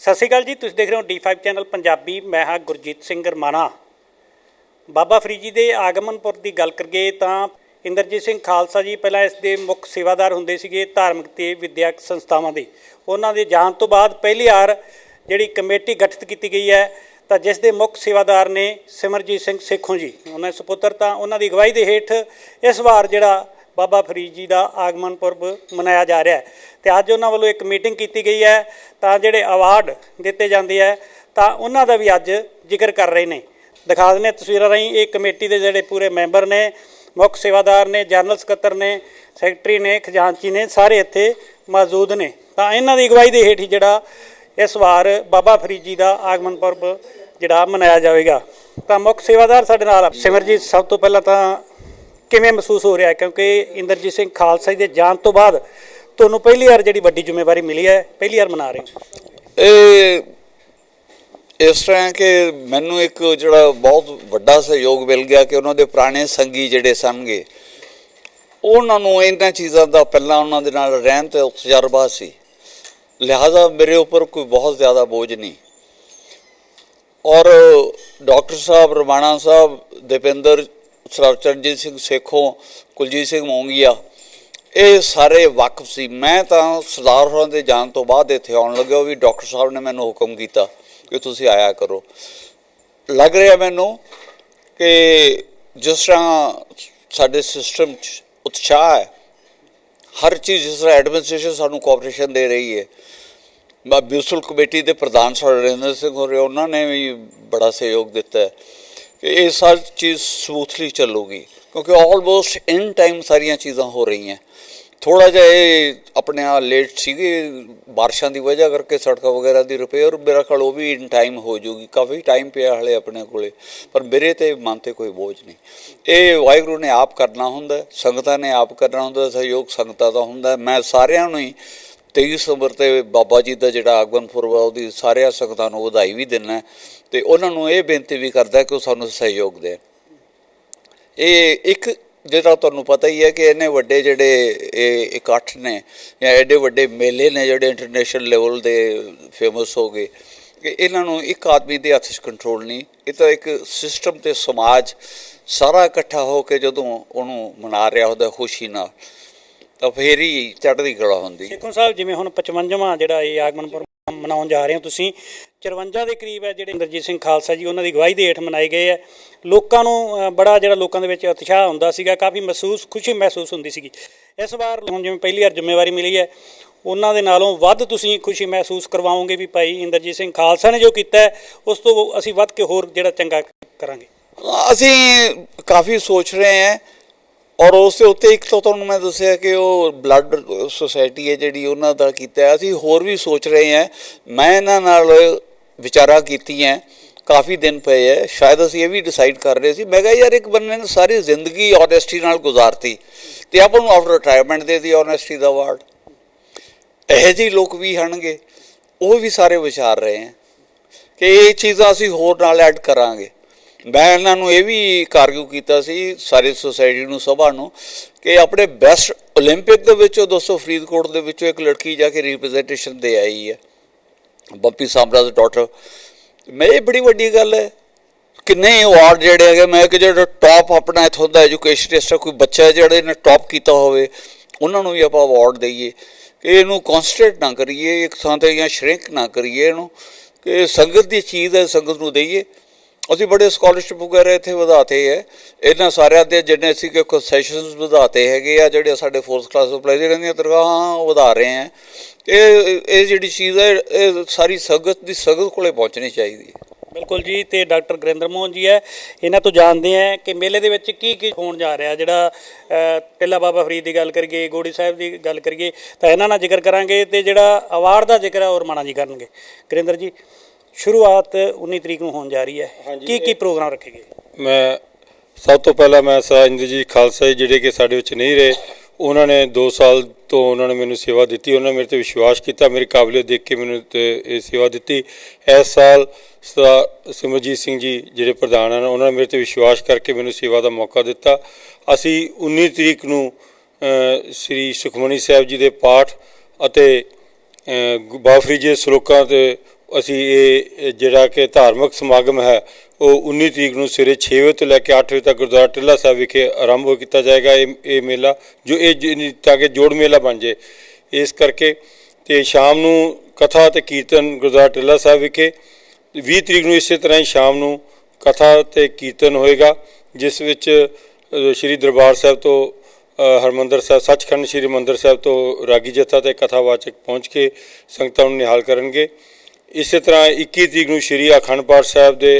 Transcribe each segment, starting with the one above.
ਸਤਿ ਸ਼੍ਰੀ ਅਕਾਲ ਜੀ, ਤੁਸੀਂ ਦੇਖ ਰਹੇ ਹੋ D5 ਚੈਨਲ ਪੰਜਾਬੀ, ਮੈਂ ਹਾਂ ਗੁਰਜੀਤ ਸਿੰਘ ਰਮਾਣਾ। ਬਾਬਾ ਫਰੀਦ ਜੀ ਦੇ ਆਗਮਨਪੁਰ ਦੀ ਗੱਲ ਕਰੀਏ ਤਾਂ ਇੰਦਰਜੀਤ ਸਿੰਘ ਖਾਲਸਾ ਜੀ ਪਹਿਲਾਂ ਇਸ ਦੇ ਮੁੱਖ ਸੇਵਾਦਾਰ ਹੁੰਦੇ ਸੀਗੇ ਧਾਰਮਿਕ ਤੇ ਵਿਦਿਅਕ ਸੰਸਥਾਵਾਂ ਦੇ। ਉਹਨਾਂ ਦੇ ਜਾਣ ਤੋਂ ਬਾਅਦ ਪਹਿਲੀ ਵਾਰ ਜਿਹੜੀ ਕਮੇਟੀ ਗਠਿਤ ਕੀਤੀ ਗਈ ਹੈ, ਤਾਂ ਜਿਸ ਦੇ ਮੁੱਖ ਸੇਵਾਦਾਰ ਨੇ ਸਿਮਰਜੀਤ ਸਿੰਘ ਸੇਖੋਂ ਜੀ, ਉਹਨਾਂ ਦੇ ਸੁਪੁੱਤਰ ਤਾਂ ਉਹਨਾਂ ਦੀ ਅਗਵਾਈ ਦੇ ਹੇਠ ਇਸ ਵਾਰ ਜਿਹੜਾ ਬਾਬਾ ਫਰੀਦ ਜੀ ਦਾ ਆਗਮਨ ਪੁਰਬ ਮਨਾਇਆ ਜਾ ਰਿਹਾ ਹੈ। ਤੇ ਅੱਜ ਉਹਨਾਂ ਵੱਲੋਂ ਇੱਕ ਮੀਟਿੰਗ ਕੀਤੀ ਗਈ ਹੈ। ਤਾਂ ਜਿਹੜੇ ਅਵਾਰਡ ਦਿੱਤੇ ਜਾਂਦੇ ਆ ਤਾਂ ਉਹਨਾਂ ਦਾ ਵੀ ਅੱਜ ਜ਼ਿਕਰ ਕਰ ਰਹੇ ਨੇ। ਦਿਖਾ ਦਿੰਦੇ ਹਾਂ ਤਸਵੀਰਾਂ ਰਾਹੀਂ। ਇਹ ਕਮੇਟੀ ਦੇ ਜਿਹੜੇ ਪੂਰੇ ਮੈਂਬਰ ਨੇ, ਮੁੱਖ ਸੇਵਾਦਾਰ ਨੇ, ਜਨਰਲ ਸਕੱਤਰ ਨੇ, ਸੈਕਟਰੀ ਨੇ, ਖਜ਼ਾਨਚੀ ਨੇ, ਸਾਰੇ ਇੱਥੇ ਮੌਜੂਦ ਨੇ। ਤਾਂ ਇਹਨਾਂ ਦੀ ਅਗਵਾਈ ਦੇ ਹੇਠ ਹੀ ਜਿਹੜਾ ਇਸ ਵਾਰ ਬਾਬਾ ਫਰੀਦ ਜੀ ਦਾ ਆਗਮਨ ਪੁਰਬ ਜਿਹੜਾ ਮਨਾਇਆ ਜਾਵੇਗਾ। ਤਾਂ ਮੁੱਖ ਸੇਵਾਦਾਰ ਸਾਡੇ ਨਾਲ ਆ। ਸਿਮਰਜੀਤ, ਸਭ ਤੋਂ ਪਹਿਲਾਂ ਤਾਂ ਕਿਵੇਂ ਮਹਿਸੂਸ ਹੋ ਰਿਹਾ ਕਿਉਂਕਿ ਇੰਦਰਜੀਤ ਸਿੰਘ ਖਾਲਸਾ ਜੀ ਦੇ ਜਾਣ ਤੋਂ ਬਾਅਦ ਤੁਹਾਨੂੰ ਪਹਿਲੀ ਵਾਰ ਜਿਹੜੀ ਵੱਡੀ ਜ਼ਿੰਮੇਵਾਰੀ ਮਿਲੀ ਹੈ, ਪਹਿਲੀ ਵਾਰ ਮਨਾ ਰਹੇ ਹੋ? ਇਹ ਇਸ ਤਰ੍ਹਾਂ ਕਿ ਮੈਨੂੰ ਇੱਕ ਜਿਹੜਾ ਬਹੁਤ ਵੱਡਾ ਸਹਿਯੋਗ ਮਿਲ ਗਿਆ ਕਿ ਉਹਨਾਂ ਦੇ ਪੁਰਾਣੇ ਸੰਗੀ ਜਿਹੜੇ ਸਨਗੇ, ਉਹਨਾਂ ਨੂੰ ਇਹਨਾਂ ਚੀਜ਼ਾਂ ਦਾ ਪਹਿਲਾਂ ਉਹਨਾਂ ਦੇ ਨਾਲ ਰਹਿਣ ਤੇ ਤਜਰਬਾ ਸੀ। ਲਿਹਾਜ਼ਾ ਮੇਰੇ ਉੱਪਰ ਕੋਈ ਬਹੁਤ ਜ਼ਿਆਦਾ ਬੋਝ ਨਹੀਂ। ਔਰ ਡਾਕਟਰ ਸਾਹਿਬ, ਰਮਾਣਾ ਸਾਹਿਬ, ਦੀਪਿੰਦਰ ਸਰਚਰਨਜੀਤ ਸਿੰਘ ਸੇਖੋਂ, ਕੁਲਜੀਤ ਸਿੰਘ ਮੋਂਗੀਆ, ਇਹ ਸਾਰੇ ਵਾਕਫ ਸੀ। ਮੈਂ ਤਾਂ ਸਰਦਾਰ ਹੋਰਾਂ ਦੇ ਜਾਣ ਤੋਂ ਬਾਅਦ ਇੱਥੇ ਆਉਣ ਲੱਗਿਆ। ਵੀ ਡਾਕਟਰ ਸਾਹਿਬ ਨੇ ਮੈਨੂੰ ਹੁਕਮ ਕੀਤਾ ਕਿ ਤੁਸੀਂ ਆਇਆ ਕਰੋ। ਲੱਗ ਰਿਹਾ ਮੈਨੂੰ ਕਿ ਜਿਸ ਤਰ੍ਹਾਂ ਸਾਡੇ ਸਿਸਟਮ 'ਚ ਉਤਸ਼ਾਹ ਹੈ, ਹਰ ਚੀਜ਼ ਜਿਸ ਤਰ੍ਹਾਂ ਐਡਮਿਨਿਸਟ੍ਰੇਸ਼ਨ ਸਾਨੂੰ ਕੋਆਪਰੇਸ਼ਨ ਦੇ ਰਹੀ ਹੈ। ਮੈਂ ਬਿਊਸਲ ਕਮੇਟੀ ਦੇ ਪ੍ਰਧਾਨ ਸਰਰਿੰਦਰ ਸਿੰਘ ਹੋਰੇ ਉਹਨਾਂ ਨੇ ਵੀ ਬੜਾ ਸਹਿਯੋਗ ਦਿੱਤਾ ਹੈ। ਕਿ ਇਹ ਸਾਰੀ ਚੀਜ਼ ਸਮੂਥਲੀ ਚੱਲੂਗੀ, ਕਿਉਂਕਿ ਆਲਮੋਸਟ ਇਨ ਟਾਈਮ ਸਾਰੀਆਂ ਚੀਜ਼ਾਂ ਹੋ ਰਹੀਆਂ। ਥੋੜਾ ਜਿਹਾ ਇਹ ਆਪਣੇ ਆ ਲੇਟ ਸੀਗੇ, ਬਾਰਿਸ਼ਾਂ ਦੀ ਵਜ੍ਹਾ ਕਰਕੇ ਸੜਕਾਂ ਵਗੈਰਾ ਦੀ ਰਿਪੇਅਰ ਮੇਰਾ ਖਿਆਲ ਉਹ ਵੀ ਇਨ ਟਾਈਮ ਹੋ ਜੂਗੀ ਕਾਫੀ ਟਾਈਮ ਪਿਆ ਹਲੇ ਆਪਣੇ ਕੋਲੇ, ਪਰ ਮੇਰੇ ਤੇ ਮਨ ਤੇ ਕੋਈ ਬੋਝ ਨਹੀਂ। ਇਹ ਵਾਹਿਗੁਰੂ ਨੇ ਆਪ ਕਰਨਾ ਹੁੰਦਾ, ਸੰਗਤਾਂ ਨੇ ਆਪ ਕਰਨਾ ਹੁੰਦਾ, ਸਹਿਯੋਗ ਸੰਗਤਾਂ ਦਾ ਹੁੰਦਾ। ਮੈਂ ਸਾਰਿਆਂ ਨੂੰ ਹੀ 23 ਸਤੰਬਰ ਤੇ ਬਾਬਾ ਜੀ ਦਾ ਜਿਹੜਾ ਆਗਮਨ ਪੁਰਬ ਆ, ਉਹਦੀ ਸਾਰਿਆਂ ਸੰਗਤਾਂ ਨੂੰ ਵਧਾਈ ਵੀ ਦਿੰਦਾ ਹੈ ਤੇ ਉਹਨਾਂ ਨੂੰ ਇਹ ਬੇਨਤੀ ਵੀ ਕਰਦਾ ਕਿ ਉਹ ਸਾਨੂੰ ਸਹਿਯੋਗ ਦੇਣ। ਇਹ ਇੱਕ ਜਿਹੜਾ ਤੁਹਾਨੂੰ ਪਤਾ ਹੀ ਹੈ ਕਿ ਇੰਨੇ ਵੱਡੇ ਜਿਹੜੇ ਇਹ ਇਕੱਠ ਨੇ ਜਾਂ ਐਡੇ ਵੱਡੇ ਮੇਲੇ ਨੇ ਜਿਹੜੇ ਇੰਟਰਨੈਸ਼ਨਲ ਲੈਵਲ ਦੇ ਫੇਮਸ ਹੋ ਗਏ, ਕਿ ਇਹਨਾਂ ਨੂੰ ਇੱਕ ਆਦਮੀ ਦੇ ਹੱਥ 'ਚ ਕੰਟਰੋਲ ਨਹੀਂ, ਇਹ ਤਾਂ ਇੱਕ ਸਿਸਟਮ ਤੇ ਸਮਾਜ ਸਾਰਾ ਇਕੱਠਾ ਹੋ ਕੇ ਜਦੋਂ ਉਹਨੂੰ ਮਨਾ ਰਿਹਾ ਹੁੰਦਾ ਖੁਸ਼ੀ ਨਾਲ ਤਾਂ ਫੇਰ ਹੀ ਚੜ੍ਹਦੀ ਕਲਾ ਹੁੰਦੀ। ਸੇਖੋਂ ਸਾਹਿਬ ਜਿਵੇਂ ਹੁਣ 55ਵਾਂ ਜਿਹੜਾ ਇਹ ਆਗਮਨ ਪੁਰਬ ਮਨਾਉਣ ਜਾ ਰਹੇ ਹੋ ਤੁਸੀਂ 54 ਦੇ ਕਰੀਬ ਹੈ ਜਿਹੜੇ ਇੰਦਰਜੀਤ ਸਿੰਘ ਖਾਲਸਾ ਜੀ ਉਹਨਾਂ ਦੀ ਅਗਵਾਈ ਦੇ ਹੇਠ ਮਨਾਏ ਗਏ ਹੈ। ਲੋਕਾਂ ਨੂੰ ਬੜਾ ਜਿਹੜਾ ਲੋਕਾਂ ਦੇ ਵਿੱਚ ਉਤਸ਼ਾਹ ਹੁੰਦਾ ਸੀਗਾ ਕਾਫੀ ਮਹਿਸੂਸ ਖੁਸ਼ੀ ਮਹਿਸੂਸ ਹੁੰਦੀ ਸੀਗੀ। ਇਸ ਵਾਰ ਹੁਣ ਜਿਵੇਂ ਪਹਿਲੀ ਵਾਰ ਜ਼ਿੰਮੇਵਾਰੀ ਮਿਲੀ ਹੈ ਉਹਨਾਂ ਦੇ ਨਾਲੋਂ ਵੱਧ ਤੁਸੀਂ ਖੁਸ਼ੀ ਮਹਿਸੂਸ ਕਰਵਾਓਗੇ ਵੀ ਭਾਈ ਇੰਦਰਜੀਤ ਸਿੰਘ ਖਾਲਸਾ ਨੇ ਜੋ ਕੀਤਾ ਉਸ ਤੋਂ ਅਸੀਂ ਵੱਧ ਕੇ ਹੋਰ ਜਿਹੜਾ ਚੰਗਾ ਕਰਾਂਗੇ। ਅਸੀਂ ਕਾਫੀ ਸੋਚ ਰਹੇ ਹਾਂ ਔਰ ਉਸ ਦੇ ਉੱਤੇ ਇੱਕ ਤਾਂ ਤੁਹਾਨੂੰ ਮੈਂ ਦੱਸਿਆ ਕਿ ਉਹ ਬਲੱਡ ਸੁਸਾਇਟੀ ਹੈ ਜਿਹੜੀ ਉਹਨਾਂ ਦਾ ਕੀਤਾ ਅਸੀਂ ਹੋਰ ਵੀ ਸੋਚ ਰਹੇ ਹਾਂ। ਮੈਂ ਇਹਨਾਂ ਨਾਲ ਵਿਚਾਰਾਂ ਕੀਤੀਆਂ, ਕਾਫੀ ਦਿਨ ਪਏ ਹੈ। ਸ਼ਾਇਦ ਅਸੀਂ ਇਹ ਵੀ ਡਿਸਾਈਡ ਕਰ ਰਹੇ ਸੀ। ਮੈਂ ਕਿਹਾ ਯਾਰ ਇੱਕ ਬੰਦੇ ਨੇ ਸਾਰੀ ਜ਼ਿੰਦਗੀ ਓਨੈਸਟੀ ਨਾਲ ਗੁਜ਼ਾਰਤੀ ਤੇ ਆਪਾਂ ਨੂੰ ਆਫਟਰ ਰਿਟਾਇਰਮੈਂਟ ਦੇ ਦੀ ਓਨੈਸਟੀ ਦਾ ਅਵਾਰਡ ਇਹੋ ਜਿਹੇ ਲੋਕ ਵੀ ਹਨਗੇ ਉਹ ਵੀ ਸਾਰੇ ਵਿਚਾਰ ਰਹੇ ਹੈ ਕਿ ਇਹ ਚੀਜ਼ਾਂ ਅਸੀਂ ਹੋਰ ਨਾਲ ਐਡ ਕਰਾਂਗੇ। ਮੈਂ ਇਹਨਾਂ ਨੂੰ ਇਹ ਵੀ ਕਾਰਗੂ ਕੀਤਾ ਸੀ ਸਾਰੀ ਸੁਸਾਇਟੀ ਨੂੰ ਸਭਾ ਨੂੰ ਕਿ ਆਪਣੇ ਬੈਸਟ 올림픽 ਦੇ ਵਿੱਚੋਂ ਦੋਸਤੋ ਫਰੀਦਕੋਟ ਦੇ ਵਿੱਚੋਂ ਇੱਕ ਲੜਕੀ ਜਾ ਕੇ ਰਿਪਰੈਜ਼ੈਂਟੇਸ਼ਨ ਦੇ ਆਈ ਹੈ ਬੰਪੀ ਸਾਮਰਾ ਦੀ ਡਾਟਰ ਮੈਂ ਇਹ ਬੜੀ ਵੱਡੀ ਗੱਲ ਹੈ ਕਿੰਨੇ ਅਵਾਰਡ ਜਿਹੜੇ ਹੈਗੇ ਮੈਂ ਕਿ ਜਿਹੜਾ ਟੌਪ ਆਪਣਾ ਇਥੋਂ ਦਾ ਐਜੂਕੇਸ਼ਨਿਸਟ ਕੋਈ ਬੱਚਾ ਹੈ ਜਿਹੜੇ ਨੇ ਟੌਪ ਕੀਤਾ ਹੋਵੇ ਉਹਨਾਂ ਨੂੰ ਵੀ ਆਪਾਂ ਅਵਾਰਡ ਦਈਏ ਕਿ ਇਹਨੂੰ ਕਨਸਟੇਟ ਨਾ ਕਰੀਏ ਇੱਕ ਥਾਂ ਤੇ ਜਾਂ ਸ਼ਰਿੰਕ ਨਾ ਕਰੀਏ ਇਹਨੂੰ ਕਿ ਸੰਗਤ ਦੀ ਚੀਜ਼ ਹੈ ਸੰਗਤ ਨੂੰ ਦਈਏ ਅਸੀਂ ਬੜੇ ਸਕਾਲਰਸ਼ਿਪ ਵਗੈਰਾ ਇੱਥੇ ਵਧਾਤੇ ਹੈ। ਇਹਨਾਂ ਸਾਰਿਆਂ ਦੇ ਜਿੰਨੇ ਅਸੀਂ ਕਿ ਕੰਸੈਸ਼ਨਸ ਵਧਾਤੇ ਹੈਗੇ ਆ ਜਿਹੜੇ ਸਾਡੇ ਫੋਰਥ ਕਲਾਸ ਅਪਲਾਈ ਦੀਆਂ ਤਨਖਾਹਾਂ ਉਹ ਵਧਾ ਰਹੇ ਆ ਇਹ ਇਹ ਜਿਹੜੀ ਚੀਜ਼ ਹੈ ਇਹ ਸਾਰੀ ਸੰਗਤ ਦੀ ਸੰਗਤ ਕੋਲੇ ਪਹੁੰਚਣੀ ਚਾਹੀਦੀ ਹੈ। ਬਿਲਕੁਲ ਜੀ ਤੇ ਡਾਕਟਰ ਗੁਰਿੰਦਰ ਮੋਹਨ ਜੀ ਹੈ। ਇਹਨਾਂ ਤੋਂ ਜਾਣਦੇ ਆ ਕਿ ਮੇਲੇ ਦੇ ਵਿੱਚ ਕੀ ਕੀ ਹੋਣ ਜਾ ਰਿਹਾ। ਜਿਹੜਾ ਅ, ਪਹਿਲਾ ਬਾਬਾ ਫਰੀਦ ਦੀ ਗੱਲ ਕਰੀਏ ਗੋੜੀ ਸਾਹਿਬ ਦੀ ਗੱਲ ਕਰੀਏ ਤਾਂ ਇਹਨਾਂ ਨਾਲ ਜ਼ਿਕਰ ਕਰਾਂਗੇ ਤੇ ਜਿਹੜਾ ਅਵਾਰਡ ਦਾ ਜ਼ਿਕਰ ਹੈ ਉਹ ਰਮਾਣਾ ਜੀ ਕਰਨਗੇ। ਗੁਰਿੰਦਰ ਜੀ ਸ਼ੁਰੂਆਤ 19 ਤਰੀਕ ਨੂੰ ਹੋਣ ਜਾ ਰਹੀ ਹੈ। ਕੀ ਕੀ ਪ੍ਰੋਗਰਾਮ ਰੱਖੇ ਗਏ? ਮੈਂ ਸਭ ਤੋਂ ਪਹਿਲਾਂ ਮੈਂ ਸਾਇੰਦ ਜੀ ਖਾਲਸਾ ਜੀ ਜਿਹੜੇ ਕਿ ਸਾਡੇ ਵਿੱਚ ਨਹੀਂ ਰਹੇ ਉਹਨਾਂ ਨੇ 2 ਸਾਲ ਤੋਂ ਉਹਨਾਂ ਨੇ ਮੈਨੂੰ ਸੇਵਾ ਦਿੱਤੀ ਉਹਨਾਂ ਨੇ ਮੇਰੇ ਤੇ ਵਿਸ਼ਵਾਸ ਕੀਤਾ ਮੇਰੀ ਕਾਬਲੀਅਤ ਦੇਖ ਕੇ ਮੈਨੂੰ ਤੇ ਇਹ ਸੇਵਾ ਦਿੱਤੀ। ਇਸ ਸਾਲ ਸਿਮਰਜੀਤ ਸਿੰਘ ਜੀ ਜਿਹੜੇ ਪ੍ਰਧਾਨ ਹਨ ਉਹਨਾਂ ਨੇ ਮੇਰੇ ਤੇ ਵਿਸ਼ਵਾਸ ਕਰਕੇ ਮੈਨੂੰ ਸੇਵਾ ਦਾ ਮੌਕਾ ਦਿੱਤਾ। ਅਸੀਂ 19 ਤਰੀਕ ਨੂੰ ਸ੍ਰੀ ਸੁਖਮਨੀ ਸਾਹਿਬ ਜੀ ਦੇ ਪਾਠ ਅਤੇ ਫਰੀਦ ਜੀ ਸਲੋਕਾਂ ਤੇ ਅਸੀਂ ਇਹ ਜਿਹੜਾ ਕਿ ਧਾਰਮਿਕ ਸਮਾਗਮ ਹੈ ਉਹ 19 ਤਰੀਕ ਨੂੰ ਸਵੇਰੇ 6 ਵਜੇ ਤੋਂ ਲੈ ਕੇ 8 ਵਜੇ ਤੱਕ ਗੁਰਦੁਆਰਾ ਟਿੱਲਾ ਸਾਹਿਬ ਵਿਖੇ ਆਰੰਭ ਕੀਤਾ ਜਾਏਗਾ ਇਹ ਇਹ ਮੇਲਾ ਜੋ ਇਹ ਜ- ਤਾਂ ਕਿ ਜੋੜ ਮੇਲਾ ਬਣ ਜੇ ਇਸ ਕਰਕੇ ਤੇ ਸ਼ਾਮ ਨੂੰ ਕਥਾ ਤੇ ਕੀਰਤਨ ਗੁਰਦੁਆਰਾ ਟਿੱਲਾ ਸਾਹਿਬ ਵਿਖੇ 20 ਤਰੀਕ ਨੂੰ ਇਸੇ ਤਰ੍ਹਾਂ ਹੀ ਸ਼ਾਮ ਨੂੰ ਕਥਾ ਤੇ ਕੀਰਤਨ ਹੋਏਗਾ ਜਿਸ ਵਿੱਚ ਸ੍ਰੀ ਦਰਬਾਰ ਸਾਹਿਬ ਤੋਂ ਅ, ਹਰਮੰਦਰ ਸਾਹਿਬ ਸੱਚਖੰਡ ਸ੍ਰੀ ਮੰਦਰ ਸਾਹਿਬ ਤੋਂ ਰਾਗੀ ਜਥਾ ਤੇ ਕਥਾਵਾਚਕ ਪਹੁੰਚ ਕੇ ਸੰਗਤਾਂ ਨੂੰ ਨਿਹਾਲ ਕਰਨਗੇ। ਇਸੇ ਤਰ੍ਹਾਂ 21 ਤਰੀਕ ਨੂੰ ਸ੍ਰੀ ਅਖੰਡ ਪਾਠ ਸਾਹਿਬ ਦੇ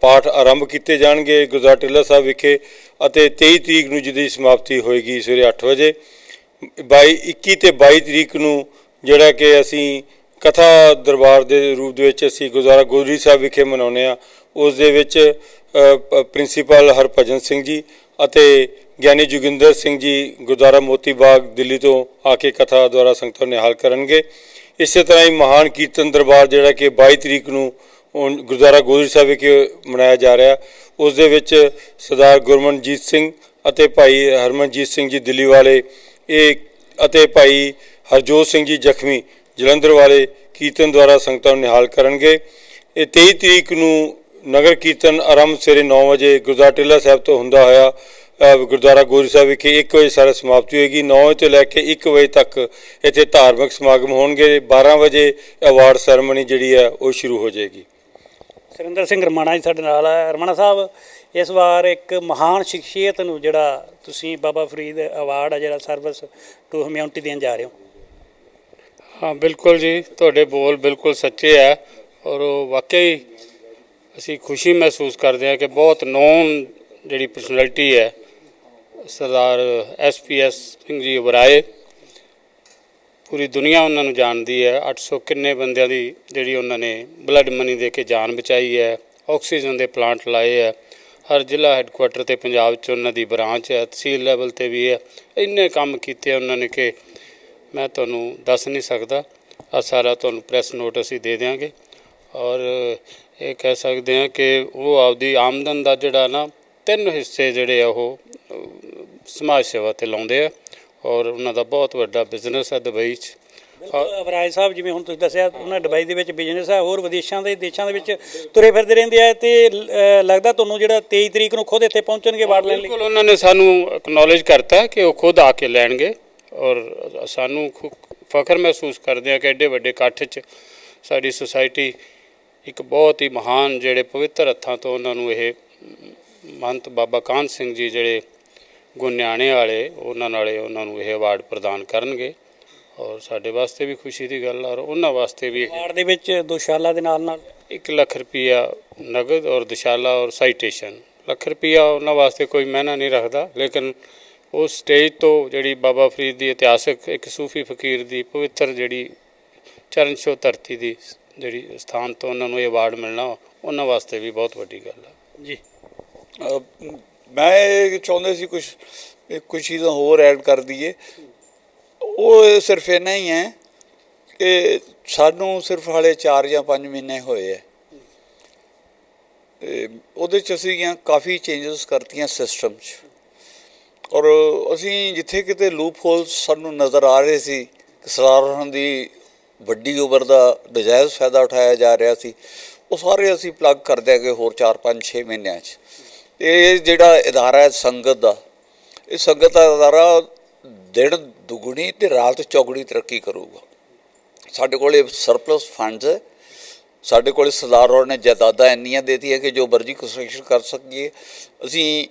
ਪਾਠ ਆਰੰਭ ਕੀਤੇ ਜਾਣਗੇ ਗੁਰਦੁਆਰਾ ਟਿੱਲਾ ਸਾਹਿਬ ਵਿਖੇ ਅਤੇ 23 ਤਰੀਕ ਨੂੰ ਜਿਹਦੀ ਸਮਾਪਤੀ ਹੋਏਗੀ ਸਵੇਰੇ 8 ਵਜੇ। 22 21 ਤੇ 22 ਤਰੀਕ ਨੂੰ ਜਿਹੜਾ ਕਿ ਅਸੀਂ ਕਥਾ ਦਰਬਾਰ ਦੇ ਰੂਪ ਦੇ ਵਿੱਚ ਅਸੀਂ ਗੁਰਦੁਆਰਾ ਗੋਦਰੀ ਸਾਹਿਬ ਵਿਖੇ ਮਨਾਉਂਦੇ ਆ ਉਸ ਦੇ ਵਿੱਚ ਪ੍ਰਿੰਸੀਪਲ ਹਰਭਜਨ ਸਿੰਘ ਜੀ ਅਤੇ ਗਿਆਨੀ ਜੋਗਿੰਦਰ ਸਿੰਘ ਜੀ ਗੁਰਦੁਆਰਾ ਮੋਤੀ ਬਾਗ ਦਿੱਲੀ ਤੋਂ ਆ ਕੇ ਕਥਾ ਦੁਆਰਾ ਸੰਗਤਾਂ ਨਿਹਾਲ ਕਰਨਗੇ। ਇਸੇ ਤਰ੍ਹਾਂ ਹੀ ਮਹਾਨ ਕੀਰਤਨ ਦਰਬਾਰ ਜਿਹੜਾ ਕਿ 22 ਤਰੀਕ ਨੂੰ ਗੁਰਦੁਆਰਾ ਗੋਦਰੀ ਸਾਹਿਬ ਵਿਖੇ ਮਨਾਇਆ ਜਾ ਰਿਹਾ। ਉਸ ਦੇ ਵਿੱਚ ਸਰਦਾਰ ਗੁਰਮਨਜੀਤ ਸਿੰਘ ਅਤੇ ਭਾਈ ਹਰਮਨਜੀਤ ਸਿੰਘ ਜੀ ਦਿੱਲੀ ਵਾਲੇ, ਇਹ ਅਤੇ ਭਾਈ ਹਰਜੋਤ ਸਿੰਘ ਜੀ ਜ਼ਖਮੀ ਜਲੰਧਰ ਵਾਲੇ ਕੀਰਤਨ ਦੁਆਰਾ ਸੰਗਤਾਂ ਨੂੰ ਨਿਹਾਲ ਕਰਨਗੇ। ਇਹ 23 ਤਰੀਕ ਨੂੰ ਨਗਰ ਕੀਰਤਨ ਆਰੰਭ ਸਵੇਰੇ 9 ਵਜੇ ਗੁਰਦੁਆਰਾ ਟਿੱਲਾ ਸਾਹਿਬ ਤੋਂ ਹੁੰਦਾ ਹੋਇਆ। ਗੁਰਦੁਆਰਾ ਗੋਰੀ ਸਾਹਿਬ ਵਿਖੇ 1 ਵਜੇ ਸਾਰਾ ਸਮਾਪਤੀ ਹੋਏਗੀ। 9 ਵਜੇ ਤੋਂ ਲੈ ਕੇ 1 ਵਜੇ ਤੱਕ ਇੱਥੇ ਧਾਰਮਿਕ ਸਮਾਗਮ ਹੋਣਗੇ। 12 ਵਜੇ ਅਵਾਰਡ ਸੈਰੇਮਨੀ ਜਿਹੜੀ ਹੈ ਉਹ ਸ਼ੁਰੂ ਹੋ ਜਾਏਗੀ। ਸੁਰਿੰਦਰ ਸਿੰਘ ਰਮਾਣਾ ਜੀ ਸਾਡੇ ਨਾਲ ਹੈ ਰਮਾਣਾ ਸਾਹਿਬ ਇਸ ਵਾਰ ਇੱਕ ਮਹਾਨ ਸ਼ਖਸੀਅਤ ਨੂੰ ਜਿਹੜਾ ਤੁਸੀਂ ਬਾਬਾ ਫਰੀਦ ਅਵਾਰਡ ਆ ਜਿਹੜਾ ਸਰਵਿਸ ਟੂ ਹਿਊਮੈਨਿਟੀ ਦੇਣ ਜਾ ਰਹੇ ਹੋ। ਹਾਂ ਬਿਲਕੁਲ ਜੀ। ਤੁਹਾਡੇ ਬੋਲ ਬਿਲਕੁਲ ਸੱਚੇ ਹੈ ਔਰ ਉਹ ਵਾਕਈ ਅਸੀਂ ਖੁਸ਼ੀ ਮਹਿਸੂਸ ਕਰਦੇ ਹਾਂ ਕਿ ਬਹੁਤ ਨੋਨ ਜਿਹੜੀ ਪਰਸਨੈਲਿਟੀ ਹੈ ਸਰਦਾਰ ਐਸਪੀਐਸ ਸਿੰਘ ਜੀ ਉਬਰਾਏ। ਪੂਰੀ ਦੁਨੀਆ ਉਹਨਾਂ ਨੂੰ ਜਾਣਦੀ ਹੈ। 800 ਕਿੰਨੇ ਬੰਦਿਆਂ ਦੀ ਜਿਹੜੀ ਉਹਨਾਂ ਨੇ ਬਲੱਡ ਮਨੀ ਦੇ ਕੇ ਜਾਨ ਬਚਾਈ ਹੈ। ਆਕਸੀਜਨ ਦੇ ਪਲਾਂਟ ਲਾਏ ਹੈ। ਹਰ ਜ਼ਿਲ੍ਹਾ ਹੈੱਡਕੁਆਟਰ ਤੇ ਪੰਜਾਬ 'ਚ ਉਹਨਾਂ ਦੀ ਬ੍ਰਾਂਚ ਹੈ। ਤਹਿਸੀਲ ਲੈਵਲ ਤੇ ਵੀ ਹੈ। ਇੰਨੇ ਕੰਮ ਕੀਤੇ ਉਹਨਾਂ ਨੇ ਕਿ ਮੈਂ ਤੁਹਾਨੂੰ ਦੱਸ ਨਹੀਂ ਸਕਦਾ। ਆ ਸਾਰਾ ਤੁਹਾਨੂੰ ਪ੍ਰੈਸ ਨੋਟ ਅਸੀਂ ਦੇ ਦਿਆਂਗੇ। ਔਰ ਇਹ ਕਹਿ ਸਕਦੇ ਹਾਂ ਕਿ ਉਹ ਆਪਦੀ ਆਮਦਨ ਦਾ ਜਿਹੜਾ ਨਾ ਤਿੰਨ ਹਿੱਸੇ ਜਿਹੜੇ ਆ ਉਹ ਸਮਾਜ ਸੇਵਾ ਤੇ ਲਾਉਂਦੇ ਆ ਔਰ ਉਹਨਾਂ ਦਾ ਬਹੁਤ ਵੱਡਾ ਬਿਜ਼ਨਸ ਹੈ ਦੁਬਈ 'ਚ। ਔਰ ਅਬਰਾਜ ਸਾਹਿਬ ਜਿਵੇਂ ਹੁਣ ਤੁਸੀਂ ਦੱਸਿਆ ਉਹਨਾਂ ਦੁਬਈ ਦੇ ਵਿੱਚ ਬਿਜ਼ਨਸ ਹੈ ਹੋਰ ਵਿਦੇਸ਼ਾਂ ਦੇ ਦੇਸ਼ਾਂ ਦੇ ਵਿੱਚ ਤੁਰੇ ਫਿਰਦੇ ਰਹਿੰਦੇ ਆ ਤੇ ਲੱਗਦਾ ਤੁਹਾਨੂੰ ਜਿਹੜਾ 23 ਤਰੀਕ ਨੂੰ ਖੁਦ ਇੱਥੇ ਪਹੁੰਚਣਗੇ ਵਾਰਡ ਲੈਣ ਲਈ? ਬਿਲਕੁਲ ਉਹਨਾਂ ਨੇ ਸਾਨੂੰ ਐਕਨੋਲਜ ਕਰਤਾ ਕਿ ਉਹ ਖੁਦ ਆ ਕੇ ਲੈਣਗੇ ਔਰ ਸਾਨੂੰ ਖੁ- ਫਖਰ ਮਹਿਸੂਸ ਕਰਦੇ ਆ ਕਿ ਐਡੇ ਵੱਡੇ ਇਕੱਠ 'ਚ ਸਾਡੀ ਸੁਸਾਇਟੀ ਇੱਕ ਬਹੁਤ ਹੀ ਮਹਾਨ ਜਿਹੜੇ ਪਵਿੱਤਰ ਹੱਥਾਂ ਤੋਂ ਉਹਨਾਂ ਨੂੰ ਇਹ ਮਹੰਤ ਬਾਬਾ ਕਾਹਨ ਸਿੰਘ ਜੀ ਜਿਹੜੇ ਗੁਨਿਆਣੇ ਵਾਲੇ ਉਹਨਾਂ ਨਾਲੇ ਉਹਨਾਂ ਨੂੰ ਇਹ ਅਵਾਰਡ ਪ੍ਰਦਾਨ ਕਰਨਗੇ ਔਰ ਸਾਡੇ ਵਾਸਤੇ ਵੀ ਖੁਸ਼ੀ ਦੀ ਗੱਲ ਆ ਔਰ ਉਹਨਾਂ ਵਾਸਤੇ ਵੀ ਇਹ ਵਾਰਡ ਦੇ ਵਿੱਚ ਦੁਸ਼ਾਲਾ ਦੇ ਨਾਲ ਨਾਲ 1 ਲੱਖ ਰੁਪਈਆ ਨਗਦ ਔਰ ਦਿਸ਼ਾਲਾ ਔਰ ਸਾਈਟੇਸ਼ਨ ਲੱਖ ਰੁਪਈਆ ਉਹਨਾਂ ਵਾਸਤੇ ਕੋਈ ਮਾਇਨਾ ਨਹੀਂ ਰੱਖਦਾ ਲੇਕਿਨ ਉਸ ਸਟੇਜ ਤੋਂ ਜਿਹੜੀ ਬਾਬਾ ਫਰੀਦ ਦੀ ਇਤਿਹਾਸਕ ਇੱਕ ਸੂਫੀ ਫਕੀਰ ਦੀ ਪਵਿੱਤਰ ਜਿਹੜੀ ਚਰਨ ਛੋਹ ਧਰਤੀ ਦੀ ਜਿਹੜੀ ਸਥਾਨ ਤੋਂ ਉਹਨਾਂ ਨੂੰ ਇਹ ਅਵਾਰਡ ਮਿਲਣਾ ਉਹਨਾਂ ਵਾਸਤੇ ਵੀ ਬਹੁਤ ਵੱਡੀ ਗੱਲ ਹੈ ਜੀ। ਮੈਂ ਇਹ ਚਾਹੁੰਦੇ ਸੀ ਕੁਝ ਕੁਝ ਚੀਜ਼ਾਂ ਹੋਰ ਐਡ ਕਰ ਦਈਏ। ਉਹ ਸਿਰਫ ਇੰਨਾ ਹੀ ਹੈ ਕਿ ਸਾਨੂੰ ਸਿਰਫ ਹਾਲੇ 4 ਜਾਂ 5 ਮਹੀਨੇ ਹੋਏ ਹੈ। ਤੇ ਉਹਦੇ ਚ ਅਸੀਂ ਗਿਆ, ਕਾਫੀ ਚੇਂਜਸ ਕਰਤੀਆਂ ਸਿਸਟਮ 'ਚ। ਔਰ ਅਸੀਂ ਜਿੱਥੇ ਕਿਤੇ ਲੂਪ ਹੋਲਸ ਸਾਨੂੰ ਨਜ਼ਰ ਆ ਰਹੇ ਸੀ, ਕਿ ਸਰਕਾਰਾਂ ਦੀ ਵੱਡੀ ਉਮਰ ਦਾ ਨਜਾਇਜ਼ ਫਾਇਦਾ ਉਠਾਇਆ ਜਾ ਰਿਹਾ ਸੀ, ਉਹ ਸਾਰੇ ਅਸੀਂ ਪਲੱਗ ਕਰ ਦਿਆਂਗੇ ਹੋਰ 4 5 6 ਮਹੀਨਿਆਂ 'ਚ। ਇਹ ਜਿਹੜਾ ਅਦਾਰਾ ਹੈ ਸੰਗਤ ਦਾ, ਇਹ ਸੰਗਤ ਦਾ ਅਦਾਰਾ ਦਿਨ ਦੁਗਣੀ ਤੇ ਰਾਤ ਚੌਗਣੀ ਤਰੱਕੀ ਕਰੂਗਾ। ਸਾਡੇ ਕੋਲ ਇਹ ਸਰਪਲਸ ਫੰਡਸ ਹੈ। ਸਾਡੇ ਕੋਲ ਸਰਦਾਰ ਰੋਡ ਨੇ ਜਾਇਦਾਦਾਂ ਇੰਨੀਆਂ ਦੇਤੀਆਂ ਕਿ ਜੋ ਮਰਜ਼ੀ ਕੰਸਟਰਕਸ਼ਨ ਕਰ ਸਕੀਏ। ਅਸੀਂ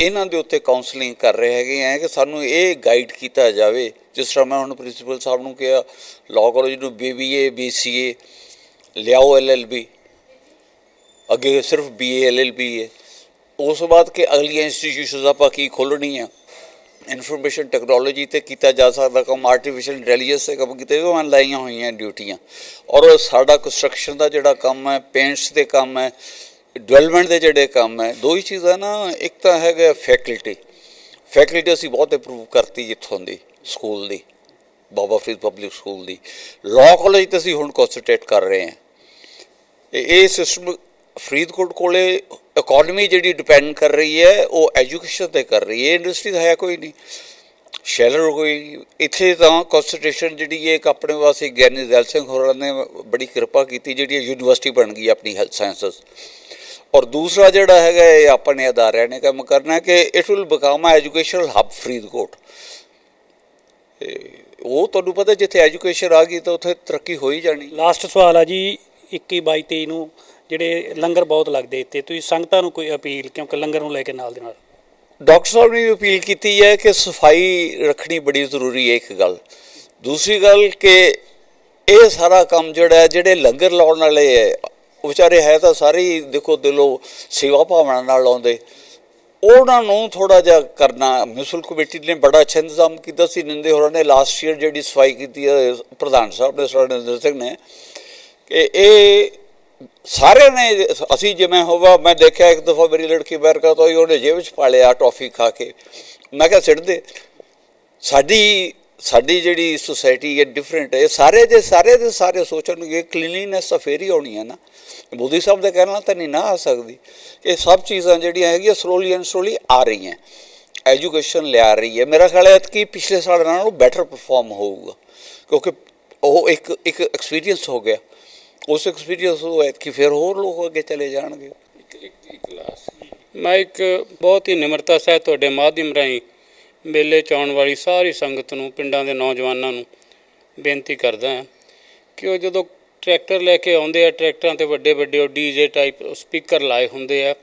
ਇਹਨਾਂ ਦੇ ਉੱਤੇ ਕਾਉਂਸਲਿੰਗ ਕਰ ਰਹੇ ਹੈਗੇ ਆ ਕਿ ਸਾਨੂੰ ਇਹ ਗਾਈਡ ਕੀਤਾ ਜਾਵੇ। ਜਿਸ ਤਰ੍ਹਾਂ ਮੈਂ ਹੁਣ ਪ੍ਰਿੰਸੀਪਲ ਸਾਹਿਬ ਨੂੰ ਕਿਹਾ ਲਾਅ ਕਾਲਜ ਨੂੰ ਬੀਬੀਏ ਬੀਸੀਏ ਲਿਆਓ ਐਲਐਲਬੀ ਅੱਗੇ ਸਿਰਫ ਬੀਏ ਐਲਐਲਬੀ ਹੈ ਉਸ ਤੋਂ ਬਾਅਦ ਕਿ ਅਗਲੀਆਂ ਇੰਸਟੀਟਿਊਸ਼ਨਸ ਆਪਾਂ ਕੀ ਖੋਲਣੀਆਂ ਇਨਫੋਰਮੇਸ਼ਨ ਟੈਕਨੋਲੋਜੀ ਤੇ ਕੀਤਾ ਜਾ ਸਕਦਾ ਕੰਮ ਆਰਟੀਫੀਸ਼ੀਅਲ ਇੰਟੈਲੀਜੈਂਸ ਤੇ ਕੰਮ ਕੀਤੇ ਉਹ ਲਾਈਆਂ ਹੋਈਆਂ ਡਿਊਟੀਆਂ। ਔਰ ਸਾਡਾ ਕੰਸਟਰਕਸ਼ਨ ਦਾ ਜਿਹੜਾ ਕੰਮ ਹੈ ਪੇਂਟਸ ਦੇ ਕੰਮ ਹੈ ਡਿਵੈਲਪਮੈਂਟ ਦੇ ਜਿਹੜੇ ਕੰਮ ਹੈ, ਦੋ ਹੀ ਚੀਜ਼ਾਂ ਨਾ, ਇੱਕ ਤਾਂ ਹੈਗਾ ਫੈਕਲਟੀ ਫੈਕਲਟੀ ਅਸੀਂ ਬਹੁਤ ਇੰਪਰੂਵ ਕਰਤੀ ਜਿੱਥੋਂ ਦੀ ਸਕੂਲ ਦੀ, ਬਾਬਾ ਫਰੀਦ ਪਬਲਿਕ ਸਕੂਲ ਦੀ। ਲਾਅ ਕਾਲਜ ਤੇ ਅਸੀਂ ਹੁਣ ਕਨਸੈਂਟਰੇਟ ਕਰ ਰਹੇ ਹਾਂ। ਇਹ ਸਿਸਟਮ ਫਰੀਦਕੋਟ ਕੋਲੇ ਇਕਨੋਮੀ ਜਿਹੜੀ ਡਿਪੈਂਡ ਕਰ ਰਹੀ ਹੈ, ਉਹ ਐਜੂਕੇਸ਼ਨ ਤੇ ਕਰ ਰਹੀ ਹੈ ਇੰਡਸਟਰੀ ਤਾਂ ਹੈ ਕੋਈ ਨਹੀਂ। ਸ਼ੈਲਰ ਹੋਈ ਇੱਥੇ ਤਾਂ ਕਨਸੈਂਟ੍ਰੇਸ਼ਨ ਜਿਹੜੀ ਹੈ, ਇੱਕ ਆਪਣੇ ਵਾਸਤੇ ਗਿਆਨੀ ਦਇਆਲ ਸਿੰਘ ਹੋਰਾਂ ਨੇ ਬੜੀ ਕਿਰਪਾ ਕੀਤੀ, ਜਿਹੜੀ ਯੂਨੀਵਰਸਿਟੀ ਬਣ ਗਈ ਆਪਣੀ ਹੈਲਥ ਸਾਇੰਸਸ ਔਰ ਦੂਸਰਾ ਜਿਹੜਾ ਹੈਗਾ, ਇਹ ਆਪਣੇ ਅਦਾਰਿਆਂ ਨੇ ਕੰਮ ਕਰਨਾ ਕਿ it will become a educational hub Faridkot. ਤੇ ਉਹ ਤੁਹਾਨੂੰ ਪਤਾ ਜਿੱਥੇ ਐਜੂਕੇਸ਼ਨ ਆ ਗਈ, ਤਾਂ ਉੱਥੇ ਤਰੱਕੀ ਹੋ ਹੀ ਜਾਣੀ। ਲਾਸਟ ਸਵਾਲ ਆ ਜੀ 21 22 23 ਨੂੰ। ਜਿਹੜੇ ਲੰਗਰ ਬਹੁਤ ਲੱਗਦੇ ਇੱਥੇ, ਤੁਸੀਂ ਸੰਗਤਾਂ ਨੂੰ ਕੋਈ ਅਪੀਲ, ਕਿਉਂਕਿ ਲੰਗਰ ਨੂੰ ਲੈ ਕੇ ਨਾਲ ਦੇ ਨਾਲ? ਡਾਕਟਰ ਸਾਹਿਬ ਨੇ ਵੀ ਅਪੀਲ ਕੀਤੀ ਹੈ ਕਿ ਸਫ਼ਾਈ ਰੱਖਣੀ ਬੜੀ ਜ਼ਰੂਰੀ ਹੈ ਇੱਕ ਗੱਲ। ਦੂਸਰੀ ਗੱਲ ਕਿ ਇਹ ਸਾਰਾ ਕੰਮ ਜਿਹੜਾ ਜਿਹੜੇ ਲੰਗਰ ਲਾਉਣ ਵਾਲੇ ਹੈ ਵਿਚਾਰੇ ਹੈ ਤਾਂ ਸਾਰੇ ਹੀ ਦੇਖੋ ਦਿਲੋਂ ਸੇਵਾ ਭਾਵਨਾ ਨਾਲ ਆਉਂਦੇ ਉਹਨਾਂ ਨੂੰ ਥੋੜਾ ਜਿਹਾ ਕਰਨਾ ਮਿਊਨਿਸਪਲ ਕਮੇਟੀ ਨੇ ਬੜਾ ਅੱਛਾ ਇੰਤਜ਼ਾਮ ਕੀਤਾ ਸੀ, ਨਿੰਦੇ ਹੋਰਾਂ ਨੇ ਲਾਸਟ ਈਅਰ ਜਿਹੜੀ ਸਫ਼ਾਈ ਕੀਤੀ ਹੈ, ਪ੍ਰਧਾਨ ਸਾਹਿਬ ਨੇ ਸਰਨਿੰਦਰ ਸਿੰਘ ਨੇ, ਕਿ ਇਹ ਸਾਰਿਆਂ ਨੇ ਅਸੀਂ ਜਿਵੇਂ ਹੋਵਾ, ਮੈਂ ਦੇਖਿਆ ਇੱਕ ਦਫਾ ਮੇਰੀ ਲੜਕੀ ਅਮਰੀਕਾ ਤੋਂ ਆਈ, ਉਹਨੇ ਜੇਬ ਵਿੱਚ ਪਾ ਲਿਆ ਟੌਫੀ ਖਾ ਕੇ। ਮੈਂ ਕਿਹਾ, ਸਿੱਟ ਦੇ। ਸਾਡੀ ਸਾਡੀ ਜਿਹੜੀ ਸੁਸਾਇਟੀ ਹੈ ਡਿਫਰੈਂਟ ਹੈ। ਸਾਰੇ ਦੇ ਸਾਰੇ ਦੇ ਸਾਰੇ ਸੋਚਣਗੇ ਕਲੀਨਲੀਨੈਸ ਤਾਂ ਫੇਰ ਹੀ ਆਉਣੀ ਹੈ ਨਾ। ਮੋਦੀ ਸਾਹਿਬ ਦੇ ਕਹਿਣ ਨਾਲ ਤਾਂ ਨਹੀਂ ਨਾ ਆ ਸਕਦੀ। ਇਹ ਸਭ ਚੀਜ਼ਾਂ ਜਿਹੜੀਆਂ ਹੈਗੀਆਂ ਸਲੋਲੀ ਐਂਡ ਸਲੋਲੀ ਆ ਰਹੀਆਂ। ਐਜੂਕੇਸ਼ਨ ਲਿਆ ਰਹੀ ਹੈ। ਮੇਰਾ ਖਿਆਲ ਹੈ ਕਿ ਪਿਛਲੇ ਸਾਲ ਨਾਲੋਂ ਬੈਟਰ ਪਰਫਾਰਮ ਹੋਊਗਾ। ਕਿਉਂਕਿ ਉਹ ਇੱਕ ਇੱਕ ਐਕਸਪੀਰੀਅੰਸ ਹੋ ਗਿਆ। ਉਸ ਐਕਸਪੀਰੀਅੰਸ ਤੋਂ ਐਤਕੀ ਫਿਰ ਹੋਰ ਲੋਕ ਅੱਗੇ ਚਲੇ ਜਾਣਗੇ। ਮੈਂ ਇੱਕ ਬਹੁਤ ਹੀ ਨਿਮਰਤਾ ਸਹਿਤ ਤੁਹਾਡੇ ਮਾਧਿਅਮ ਰਾਹੀਂ ਮੇਲੇ 'ਚ ਆਉਣ ਵਾਲੀ ਸਾਰੀ ਸੰਗਤ ਨੂੰ, ਪਿੰਡਾਂ ਦੇ ਨੌਜਵਾਨਾਂ ਨੂੰ ਬੇਨਤੀ ਕਰਦਾ ਹਾਂ ਕਿ ਉਹ ਜਦੋਂ ਟਰੈਕਟਰ ਲੈ ਕੇ ਆਉਂਦੇ ਆ, ਟਰੈਕਟਰਾਂ ਤੇ ਵੱਡੇ ਵੱਡੇ ਉਹ ਡੀਜੇ ਟਾਈਪ ਸਪੀਕਰ ਲਾਏ ਹੁੰਦੇ ਆ,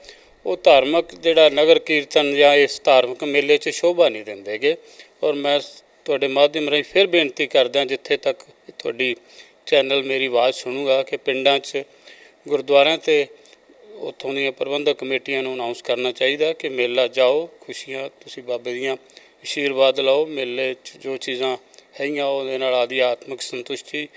ਉਹ ਧਾਰਮਿਕ ਜਿਹੜਾ ਨਗਰ ਕੀਰਤਨ ਜਾਂ ਇਸ ਧਾਰਮਿਕ ਮੇਲੇ 'ਚ ਸ਼ੋਭਾ ਨਹੀਂ ਦਿੰਦੇਗੇ ਔਰ ਮੈਂ ਤੁਹਾਡੇ ਮਾਧਿਅਮ ਰਾਹੀਂ ਫਿਰ ਬੇਨਤੀ ਕਰਦਾ ਜਿੱਥੇ ਤੱਕ ਤੁਹਾਡੀ ਚੈਨਲ ਮੇਰੀ ਆਵਾਜ਼ ਸੁਣੂਗਾ ਕਿ ਪਿੰਡਾਂ 'ਚ ਗੁਰਦੁਆਰਿਆਂ ਤੇ ਉੱਥੋਂ ਦੀਆਂ ਪ੍ਰਬੰਧਕ ਕਮੇਟੀਆਂ ਨੂੰ ਅਨਾਉਂਸ ਕਰਨਾ ਚਾਹੀਦਾ ਕਿ ਮੇਲਾ ਜਾਓ ਖੁਸ਼ੀਆਂ ਤੁਸੀਂ ਬਾਬੇ ਦੀਆਂ ਆਸ਼ੀਰਵਾਦ ਲਓ ਮੇਲੇ 'ਚ ਜੋ ਚੀਜ਼ਾਂ ਹੈਗੀਆਂ ਉਹਦੇ ਨਾਲ ਆਦੀ ਆਤਮਿਕ ਸੰਤੁਸ਼ਟੀ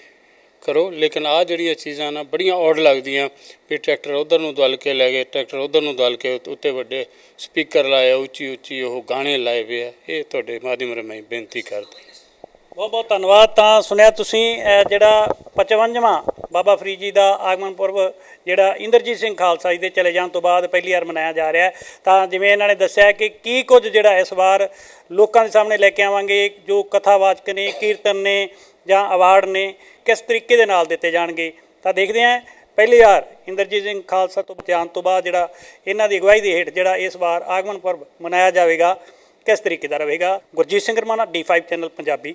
ਕਰੋ। ਲੇਕਿਨ ਆ ਜਿਹੜੀਆਂ ਚੀਜ਼ਾਂ ਨਾ ਬੜੀਆਂ ਔਡ ਲੱਗਦੀਆਂ ਵੀ ਟਰੈਕਟਰ ਉਧਰ ਨੂੰ ਦਲ ਕੇ ਲੈ ਗਏ ਟਰੈਕਟਰ ਉਧਰ ਨੂੰ ਦਲ ਕੇ ਉੱਤੇ- ਵੱਡੇ ਸਪੀਕਰ ਲਾਏ ਆ, ਉੱਚੀ ਉੱਚੀ ਉਹ ਗਾਣੇ ਲਾਏ ਵੇ ਆ ਇਹ ਤੁਹਾਡੇ ਮਾਧਿਅਮ ਰਾਹੀਂ ਬੇਨਤੀ ਕਰਦਾ। ਬਹੁਤ ਬਹੁਤ ਧੰਨਵਾਦ। ਤਾਂ ਸੁਣਿਆ ਤੁਸੀਂ ਜਿਹੜਾ 55ਵਾਂ ਬਾਬਾ ਫਰੀਦ ਜੀ ਦਾ ਆਗਮਨ ਪੁਰਬ, ਜਿਹੜਾ ਇੰਦਰਜੀਤ ਸਿੰਘ ਖਾਲਸਾ ਜੀ ਦੇ ਚਲੇ ਜਾਣ ਤੋਂ ਬਾਅਦ ਪਹਿਲੀ ਵਾਰ ਮਨਾਇਆ ਜਾ ਰਿਹਾ ਤਾਂ ਜਿਵੇਂ ਇਹਨਾਂ ਨੇ ਦੱਸਿਆ ਕਿ ਕੀ ਕੁਝ ਜਿਹੜਾ ਇਸ ਵਾਰ ਲੋਕਾਂ ਦੇ ਸਾਹਮਣੇ ਲੈ ਕੇ ਆਵਾਂਗੇ, ਜੋ ਕਥਾਵਾਚਕ ਨੇ, ਕੀਰਤਨ ਨੇ ਜਾਂ ਅਵਾਰਡ ਨੇ, ਕਿਸ ਤਰੀਕੇ ਦੇ ਨਾਲ ਦਿੱਤੇ ਜਾਣਗੇ। ਤਾਂ ਦੇਖਦੇ ਹਾਂ, ਪਹਿਲੀ ਵਾਰ ਇੰਦਰਜੀਤ ਸਿੰਘ ਖਾਲਸਾ ਤੋਂ ਜਾਣ ਤੋਂ ਬਾਅਦ ਜਿਹੜਾ ਇਹਨਾਂ ਦੀ ਅਗਵਾਈ ਦੇ ਹੇਠ ਜਿਹੜਾ ਇਸ ਵਾਰ ਆਗਮਨ ਪੁਰਬ ਮਨਾਇਆ ਜਾਵੇਗਾ, ਕਿਸ ਤਰੀਕੇ ਦਾ ਰਹੇਗਾ। Gurjit Singh Ramana D5 channel Punjabi.